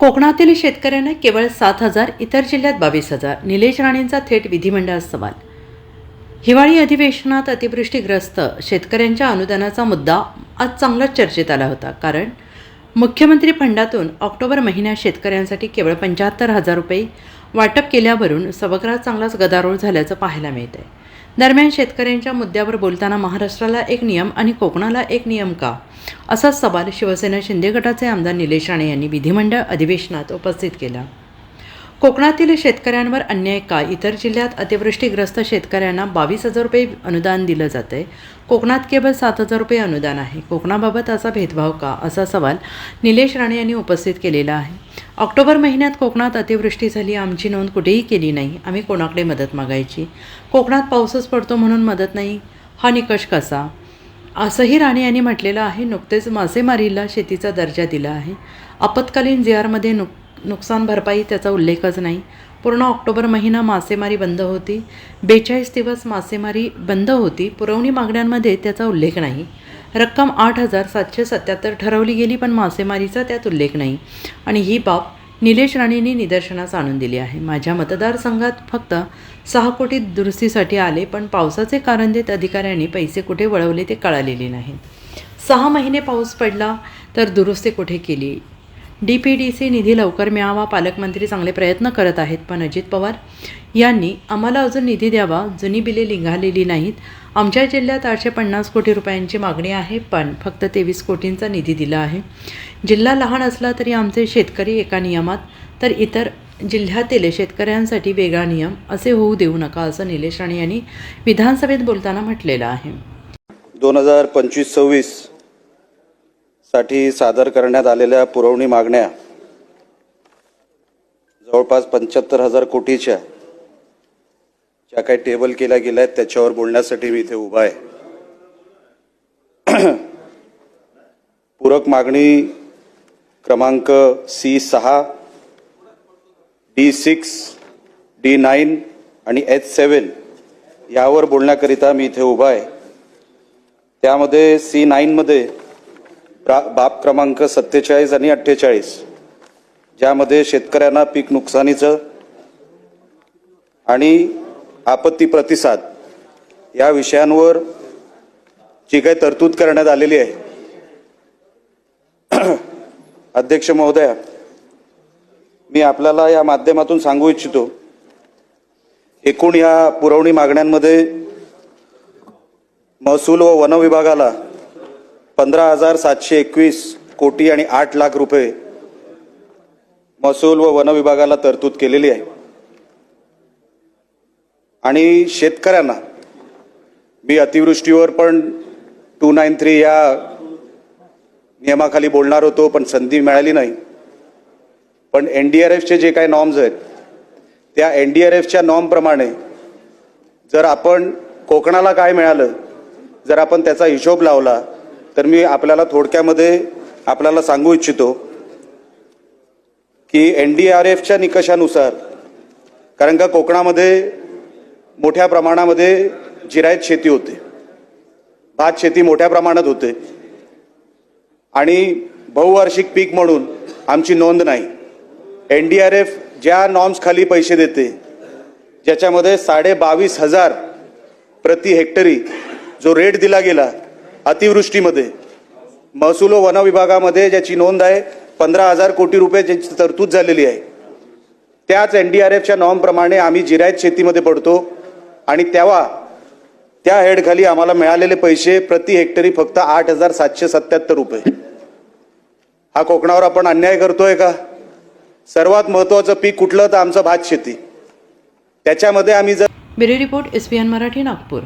कोकणातील शेतकऱ्यांना केवळ सात हजार इतर जिल्ह्यात बावीस हजार. निलेश राणेंचा थेट विधिमंडळ सवाल. हिवाळी अधिवेशनात अतिवृष्टीग्रस्त शेतकऱ्यांच्या अनुदानाचा मुद्दा आज चांगलाच चर्चेत आला होता. कारण मुख्यमंत्री फंडातून ऑक्टोबर महिन्यात शेतकऱ्यांसाठी केवळ पंच्याहत्तर हजार रुपये वाटप केल्यावरून सभागृहात चांगलाच गदारोळ झाल्याचं पाहायला मिळत आहे दरम्यान शेतकऱ्यांच्या मुद्द्यावर बोलताना महाराष्ट्राला एक नियम आणि कोकणाला एक नियम का? असा सवाल शिवसेना शिंदे गटाचे आमदार निलेश राणे यांनी विधिमंडळ अधिवेशनात उपस्थित केला. कोकणातील शेतकऱ्यांवर अन्याय का? इतर जिल्ह्यात अतिवृष्टीग्रस्त शेतकऱ्यांना बावीस हजार रुपये अनुदान दिलं जाते कोकणात केवळ सात हजार रुपये अनुदान आहे. कोकणाबाबत असा भेदभाव का? असा सवाल निलेश राणे यांनी उपस्थित केलेला आहे. ऑक्टोबर महिन्यात कोकणात अतिवृष्टी झाली. आमची नोंद कुठेही केली नाही. आम्ही कोणाकडे मदत मागायची? कोकणात पाऊसच पडतो म्हणून मदत नाही? हा निकष कसा? असंही राणे यांनी म्हटलेलं आहे. नुकतेच मासेमारीला शेतीचा दर्जा दिला आहे. आपत्कालीन जीआरमध्ये नुक नुकसान भरपाई त्याचा उल्लेखच नाही. पूर्ण ऑक्टोबर महिना मासेमारी बंद होती. बेचाळीस दिवस मासेमारी बंद होती. पुरवणी मागण्यांमध्ये त्याचा उल्लेख नाही. रक्कम आठ हजार सातशे सत्याहत्तर ठरवली गेली पण मासेमारीचा त्यात उल्लेख नाही. आणि ही बाब निलेश राणेंनी निदर्शनास आणून दिली आहे. माझ्या मतदारसंघात फक्त सहा कोटी दुरुस्तीसाठी आले पण पावसाचे कारण देत अधिकाऱ्यांनी पैसे कुठे वळवले ते कळालेले नाही. सहा महिने पाऊस पडला तर दुरुस्ती कुठे केली? डी पी डी सी निधी लवकर मिळावा पालकमंत्री चांगले प्रयत्न करत आहेत पण अजित पवार यांनी आम्हाला अजून निधी द्यावा जुनी बिले लिंगालेली नाहीत. आमच्या जिल्ह्यात आठशे पन्नास कोटी रुपयांची मागणी आहे पण फक्त तेवीस कोटींचा निधी दिला आहे. जिल्हा लहान असला तरी आमचे शेतकरी एका नियमात तर इतर जिल्ह्यातील शेतकऱ्यांसाठी वेगळा नियम असे होऊ देऊ नका असं निलेश राणे यांनी विधानसभेत बोलताना म्हटलेलं आहे. दोन हजार पंचवीस सव्वीस साठी सादर करण्यात आलेल्या पुरवणी मागण्या जवळपास पंच्याहत्तर हजार कोटीच्या ज्या काही टेबल केल्या गेल्या आहेत त्याच्यावर बोलण्यासाठी मी इथे उभा आहे. पूरक मागणी क्रमांक सी सहा डी सिक्स डी नाईन आणि एच सेवन यावर बोलण्याकरिता मी इथे उभा आहे. त्यामध्ये सी नाईनमध्ये बाब क्रमांक सत्तेचाळीस आणि अठ्ठेचाळीस ज्यामध्ये शेतकऱ्यांना पीक नुकसानीचं आणि आपत्ती प्रतिसाद या विषयांवर जी काही तरतूद करण्यात आलेली आहे. अध्यक्ष महोदया मी आपल्याला या माध्यमातून सांगू इच्छितो एकूण या पुरवणी मागण्यांमध्ये महसूल व वन विभागाला पंधरा हजार सातशे एकवीस कोटी आणि आठ लाख रुपये महसूल व वन विभागाला तरतूद केलेली आहे. आणि शेतकऱ्यांना मी अतिवृष्टीवर पण टू नाईन थ्री या नियमाखाली बोलणार होतो पण संधी मिळाली नाही. पण एन डी आर एफचे जे काही नॉर्म्स आहेत त्या एन डी आर एफच्या नॉर्मप्रमाणे जर आपण कोकणाला काय मिळालं जर आपण त्याचा हिशोब लावला तर मी आपल्याला थोडक्यामध्ये आपल्याला सांगू इच्छितो की एन डी आर एफच्या निकषानुसार कारण का कोकणामध्ये मोठ्या प्रमाणामध्ये जिरायत शेती होते. भात शेती मोठ्या प्रमाणात होते. आणि बहुवार्षिक पीक म्हणून आमची नोंद नाही. एन डी आर एफ ज्या नॉर्म्स खाली पैसे देते ज्याच्यामध्ये साडे बावीस हजार प्रति हेक्टरी जो रेट दिला गेला अतिवृष्टीमध्ये. महसूल व वन विभागामध्ये ज्याची नोंद आहे पंधरा हजार कोटी रुपये ज्याची तरतूद झालेली आहे. त्याच एन डी आर एफच्या नॉर्मप्रमाणे आम्ही जिरायत शेतीमध्ये पडतो आणि तेव्हा त्या हेडखाली आम्हाला मिळालेले पैसे प्रति हेक्टरी फक्त आठ हजार सातशे सत्याहत्तर रुपये. हा कोकणावर आपण अन्याय करतोय का? सर्वात महत्वाचं पीक कुठलं? तर आमचं भात शेती त्याच्यामध्ये आम्ही जर bureau report S Marathi Nagpur.